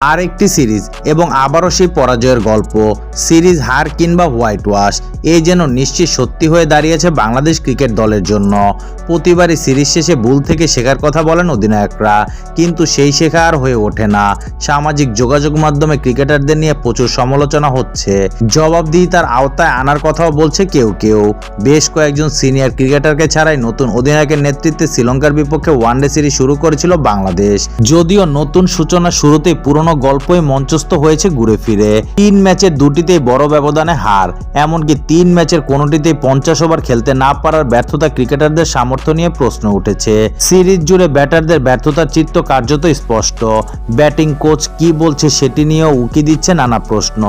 আর একটি সিরিজ এবং আবারও সেই পরাজয়ের গল্প, সিরিজ হার কিংবা হোয়াইট ওয়াশ এই যেন নিশ্চিত সত্যি হয়ে দাঁড়িয়েছে বাংলাদেশ ক্রিকেট দলের জন্য। প্রতিবারই সিরিজ শেষে ভুল থেকে শেখার কথা বলেন অধিনায়করা, কিন্তু সেই শেখা আর হয়ে ওঠে না। সামাজিক যোগাযোগ মাধ্যমে ক্রিকেটারদের নিয়ে প্রচুর সমালোচনা হচ্ছে। জবাবদিহিতার আওতায় আনার কথাও বলছে কেউ কেউ। বেশ কয়েকজন সিনিয়র ক্রিকেটারকে ছাড়াই নতুন অধিনায়কের নেতৃত্বে শ্রীলঙ্কার বিপক্ষে ওয়ানডে সিরিজ শুরু করেছিল বাংলাদেশ। যদিও নতুন সূচনা শুরুতেই পুরনো গল্পই মঞ্চস্থ হয়েছে ঘুরে ফিরে। তিন ম্যাচের দুটিতেই বড় ব্যবধানে হার, এমনকি তিন ম্যাচের কোনোটিতেই পঞ্চাশ ওভার খেলতে না পারার ব্যর্থতা ক্রিকেটারদের সামর্থ্য নিয়ে প্রশ্ন উঠেছে। সিরিজ জুড়ে ব্যাটারদের ব্যর্থতার চিত্র কার্যত স্পষ্ট। ব্যাটিং কোচ কি বলছে সেটি নিয়েও উকি দিচ্ছে নানা প্রশ্ন।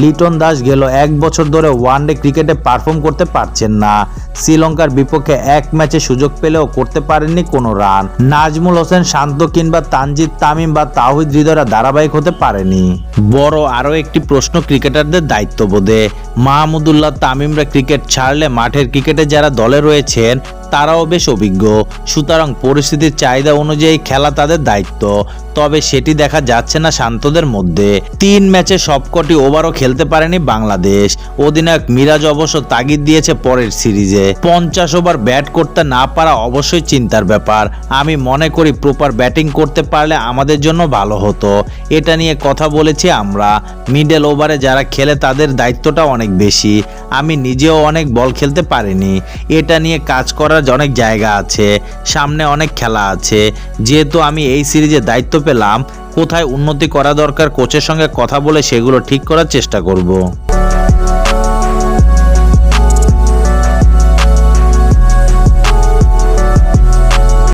লিটন দাস গেল এক বছর ধরে ওয়ানডে ক্রিকেটে পারফর্ম করতে পারছেন না। শ্রীলঙ্কার বিপক্ষে এক ম্যাচে সুযোগ পেলেও করতে পারেননি কোনো রান। নাজমুল হোসেন শান্ত কিংবা তানজিদ তামিম বা তাহিদ হৃদয়রা ধারাবাহিক হতে পারেনি। বড় আরও একটি প্রশ্ন ক্রিকেটারদের দায়িত্ববোধে। মাহমুদুল্লাহ তামিমরা ক্রিকেট ছাড়লে মাঠের ক্রিকেটে যারা দলে রয়েছেন তারাও বেশ অভিজ্ঞ। সুতরাং পরিস্থিতির চাহিদা অনুযায়ী খেলা তাদের দায়িত্ব। তবে সেটি দেখা যাচ্ছে না শান্তদের মধ্যে। তিন ম্যাচে সবকটি ওভারও খেলতে পারেনি বাংলাদেশ। অধিনায়ক মিরাজ অবশ্য তাগিদ দিয়েছে পরের সিরিজে। পঞ্চাশ ওভার ব্যাট করতে না পারা অবশ্যই চিন্তার ব্যাপার। আমি মনে করি প্রপার ব্যাটিং করতে পারলে আমাদের জন্য ভালো হতো। এটা নিয়ে কথা বলেছি আমরা। মিডল ওভারে যারা খেলে তাদের দায়িত্বটা অনেক বেশি। আমি নিজেও অনেক বল খেলতে পারিনি। এটা নিয়ে কাজ করার অনেক জায়গা আছে, সামনে অনেক খেলা আছে। যেহেতু আমি এই সিরিজে দায়িত্ব পেলাম, কোথায় উন্নতি করা দরকার কোচের সঙ্গে কথা বলে সেগুলো ঠিক করার চেষ্টা করব।